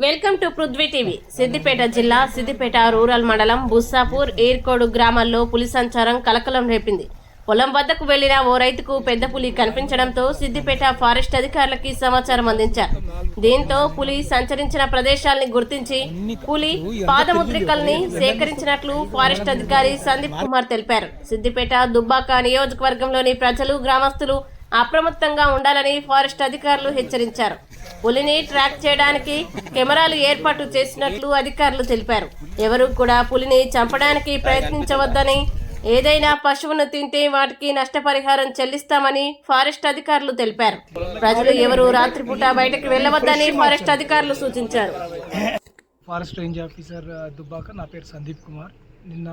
Welcome to Prithvi TV. Siddipet జిల్లా Siddipet rural మండలం బుస్సాపూర్ ఏర్కోడు గ్రామాల్లో పులి సంచారం కలకలం రేపింది. పొలం వద్దకు వెళ్ళిన ఓ రైతుకు పెద్ద పులి కనిపించడంతో సిద్దిపేట ఫారెస్ట్ అధికారులకి సమాచారం అందించారు. దీంతో పులి సంచరించిన ప్రదేశాల్ని గుర్తించి పులి పాదముద్రికల్ని సేకరించినట్లు ఫారెస్ట్ అధికారి సందీప్ కుమార్ తెలిపారు. సిద్దిపేట దుబ్బాక నియోజకవర్గంలోని ప్రజలు గ్రామస్తులు అప్రమత్తంగా ఉండాలని ఫారెస్ట్ అధికారులు హెచ్చరించారు. పులిని ట్రాక్ చేయడానికి కెమెరాలు ఏర్పాటు చేసినట్లు అధికారులు తెలిపారు. ఎవరూ కూడా పులిని చంపడానికి ప్రయత్నించవద్దని ఏదైనా పశువును తింటే వాటికి నష్టపరిహారం చెల్లిస్తామని ఫారెస్ట్ అధికారులు తెలిపారు. ప్రజలు ఎవరు రాత్రిపూట బయటకు వెళ్ళవద్దని ఫారెస్ట్ అధికారులు సూచించారు. ఫారెస్ట్ రేంజ్ ఆఫీసర్ దుబ్బాక నా పేరు సందీప్ కుమార్. నిన్న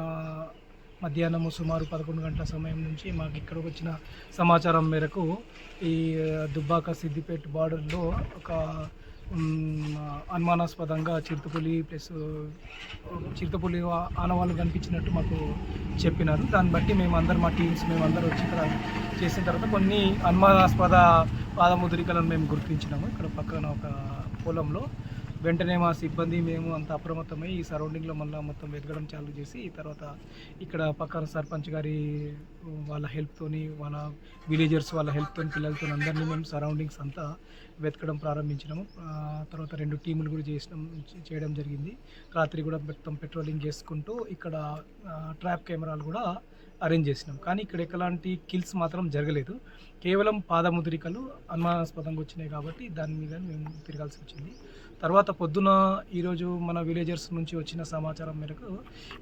మధ్యాహ్నం సుమారు పదకొండు గంటల సమయం నుంచి మాకు ఇక్కడికి వచ్చిన సమాచారం మేరకు ఈ దుబ్బాక సిద్దిపేట బార్డర్లో ఒక అనుమానాస్పదంగా చిరుతపులి ప్లస్ చిరుతపులి ఆనవాళ్ళు కనిపించినట్టు మాకు చెప్పినారు. దాన్ని బట్టి మేము మా టీమ్స్ మేము అందరం వచ్చి ఇక్కడ చేసిన తర్వాత కొన్ని అనుమానాస్పద పాదముద్రికలను మేము గుర్తించినాము. ఇక్కడ పక్కన ఒక పొలంలో వెంటనే మా సిబ్బంది మేము అంత అప్రమత్తమై ఈ సరౌండింగ్లో మళ్ళీ మొత్తం వెతకడం చాలు చేసి తర్వాత ఇక్కడ పక్కన సర్పంచ్ గారి వాళ్ళ హెల్ప్తోని వాళ్ళ విలేజర్స్ వాళ్ళ హెల్ప్తో పిల్లలతో అందరినీ మేము సరౌండింగ్స్ అంతా వెతకడం ప్రారంభించినాము. తర్వాత రెండు టీములు కూడా చేసినాం చేయడం జరిగింది. రాత్రి కూడా మొత్తం పెట్రోలింగ్ చేసుకుంటూ ఇక్కడ ట్రాప్ కెమెరాలు కూడా అరేంజ్ చేసినాం. కానీ ఇక్కడ ఎలాంటి కిల్స్ మాత్రం జరగలేదు. కేవలం పాదముద్రికలు అనుమానాస్పదంగా వచ్చినాయి కాబట్టి దాని మీద మేము తిరగాల్సి వచ్చింది. తర్వాత పొద్దున ఈరోజు మన విలేజర్స్ నుంచి వచ్చిన సమాచారం మేరకు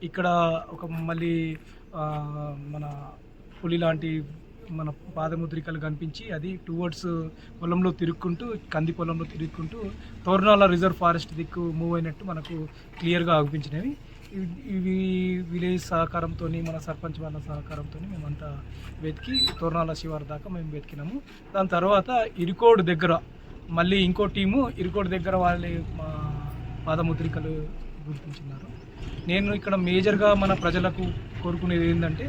ఇక్కడ ఒక మళ్ళీ మన పులి లాంటి మన పాదముద్రికలు కనిపించి అది టువర్డ్స్ పొలంలో తిరుక్కుంటూ కంది పొలంలో తిరుక్కుంటూ తోర్నాల రిజర్వ్ ఫారెస్ట్ దిక్కు మూవ్ అయినట్టు మనకు క్లియర్గా అనిపించినవి ఇవి- విలేజ్ సహకారంతో మన సర్పంచ్ వాళ్ళ సహకారంతో మేమంతా వెతికి తోర్నాల శివారు దాకా మేము వెతికినాము. దాని తర్వాత ఇరుకోడు దగ్గర మళ్ళీ ఇంకో టీము ఇరుకోటి దగ్గర వాళ్ళ మా పాదముద్రికలు గుర్తించున్నారు నేను ఇక్కడ మేజర్గా మన ప్రజలకు కోరుకునేది ఏంటంటే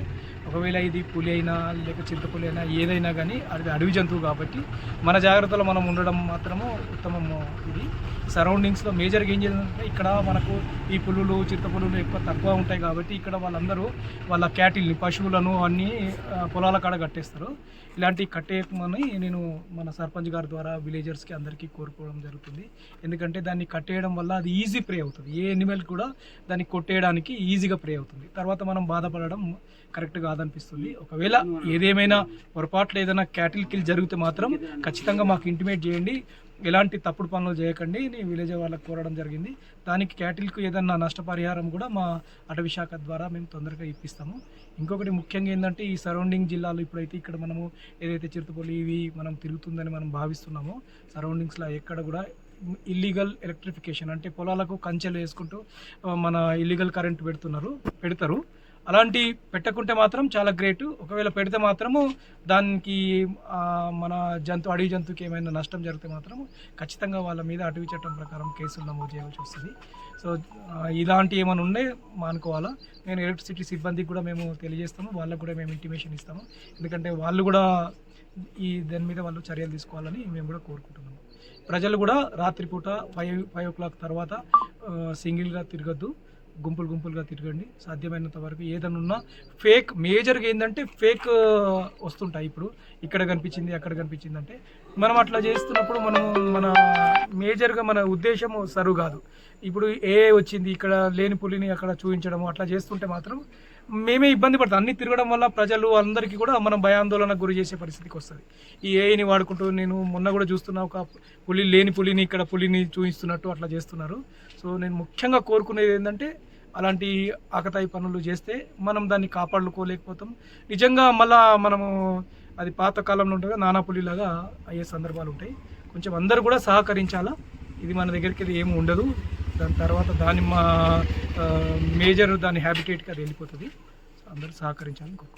ఒకవేళ ఇది పులి అయినా లేక చింతపులి అయినా ఏదైనా కానీ అది అడవి జంతువు కాబట్టి మన జాగ్రత్తలో మనం ఉండడం మాత్రము ఉత్తమము ఇది. సరౌండింగ్స్లో మేజర్గా ఏం చేయాలంటే ఇక్కడ మనకు ఈ పులులు చింతపులులు ఎక్కువ తక్కువ ఉంటాయి కాబట్టి ఇక్కడ వాళ్ళందరూ వాళ్ళ క్యాటిల్ని పశువులను అన్నీ పొలాల కాడ కట్టేస్తారు. ఇలాంటివి కట్టేయమని నేను మన సర్పంచ్ గారి ద్వారా విలేజర్స్కి అందరికీ కోరుకోవడం జరుగుతుంది. ఎందుకంటే దాన్ని కట్టేయడం వల్ల అది ఈజీ ప్రే అవుతుంది. ఏ ఎనిమల్ కూడా దాన్ని కొట్టేయడానికి ఈజీగా ప్రే అవుతుంది. తర్వాత మనం బాధపడడం కరెక్ట్ కాదనిపిస్తుంది. ఒకవేళ ఏదేమైనా పొరపాట్లు ఏదైనా క్యాటిల్ కిల్ జరిగితే మాత్రం ఖచ్చితంగా మాకు ఇంటిమేట్ చేయండి. ఎలాంటి తప్పుడు పనులు చేయకండి. నేను విలేజ్ వాళ్ళకి కోరడం జరిగింది. దానికి క్యాటిల్కు ఏదన్నా నష్టపరిహారం కూడా మా అటవీ శాఖ ద్వారా మేము తొందరగా ఇప్పిస్తాము. ఇంకొకటి ముఖ్యంగా ఏంటంటే ఈ సరౌండింగ్ జిల్లాలో ఇప్పుడైతే ఇక్కడ మనము ఏదైతే చిరుతపల్లి ఇవి మనం తిరుగుతుందని మనం భావిస్తున్నామో సరౌండింగ్స్లో ఎక్కడ కూడా ఇల్లీగల్ ఎలక్ట్రిఫికేషన్ అంటే పొలాలకు కంచెలు వేసుకుంటూ మన ఇల్లీగల్ కరెంట్ పెడుతున్నారు పెడతారు. అలాంటి పెట్టకుంటే మాత్రం చాలా గ్రేట్. ఒకవేళ పెడితే మాత్రము దానికి మన జంతు అడవి జంతువుకి ఏమైనా నష్టం జరిగితే మాత్రం ఖచ్చితంగా వాళ్ళ మీద అటవీ చట్టం ప్రకారం కేసులు నమోదు చేయాల్సి వస్తుంది. సో ఇలాంటి ఏమైనా ఉండే మానుకోవాలా? నేను ఎలక్ట్రిసిటీ సిబ్బందికి కూడా మేము తెలియజేస్తాము. వాళ్ళకు కూడా మేము ఇంటిమేషన్ ఇస్తాము. ఎందుకంటే వాళ్ళు కూడా ఈ దాని మీద వాళ్ళు చర్యలు తీసుకోవాలని మేము కూడా కోరుకుంటున్నాము. ప్రజలు కూడా రాత్రిపూట ఫైవ్ ఫైవ్ ఓ క్లాక్ తర్వాత సింగిల్గా తిరగద్దు. గుంపులు గుంపులుగా తిరగండి. సాధ్యమైనంత వరకు ఏదైనా ఉన్నా ఫేక్ మేజర్గా ఏంటంటే ఫేక్ వస్తుంటాయి ఇప్పుడు. ఇక్కడ కనిపించింది అక్కడ కనిపించింది అంటే మనం అట్లా చేస్తున్నప్పుడు మనం మన మేజర్గా మన ఉద్దేశం సరువు కాదు ఇప్పుడు ఏ వచ్చింది ఇక్కడ లేని పులిని అక్కడ చూపించడం అట్లా చేస్తుంటే మాత్రం మేమే ఇబ్బంది పడతాం. అన్ని తిరగడం వల్ల ప్రజలు అందరికీ కూడా మనం భయాందోళనకు గురి చేసే పరిస్థితికి వస్తుంది. ఈ ఏఐని వాడుకుంటూ నేను మొన్న కూడా చూస్తున్నా ఒక పులి లేని పులిని ఇక్కడ పులిని చూపిస్తున్నట్టు అట్లా చేస్తున్నారు. సో నేను ముఖ్యంగా కోరుకునేది ఏంటంటే అలాంటి ఆకతాయి పనులు చేస్తే మనం దాన్ని కాపాడుకోలేకపోతాం. నిజంగా మళ్ళా మనము అది పాతకాలంలో ఉంటుంది నానా పులిలాగా అయ్యే సందర్భాలు ఉంటాయి. కొంచెం అందరూ కూడా సహకరించాలా? ఇది మన దగ్గరికి అది ఏమి ఉండదు. దాని తర్వాత దాని మా మేజర్ దాని హ్యాబిటేట్కి అది వెళ్ళిపోతుంది. అందరూ సహకరించాలని కోరుకుంటున్నాను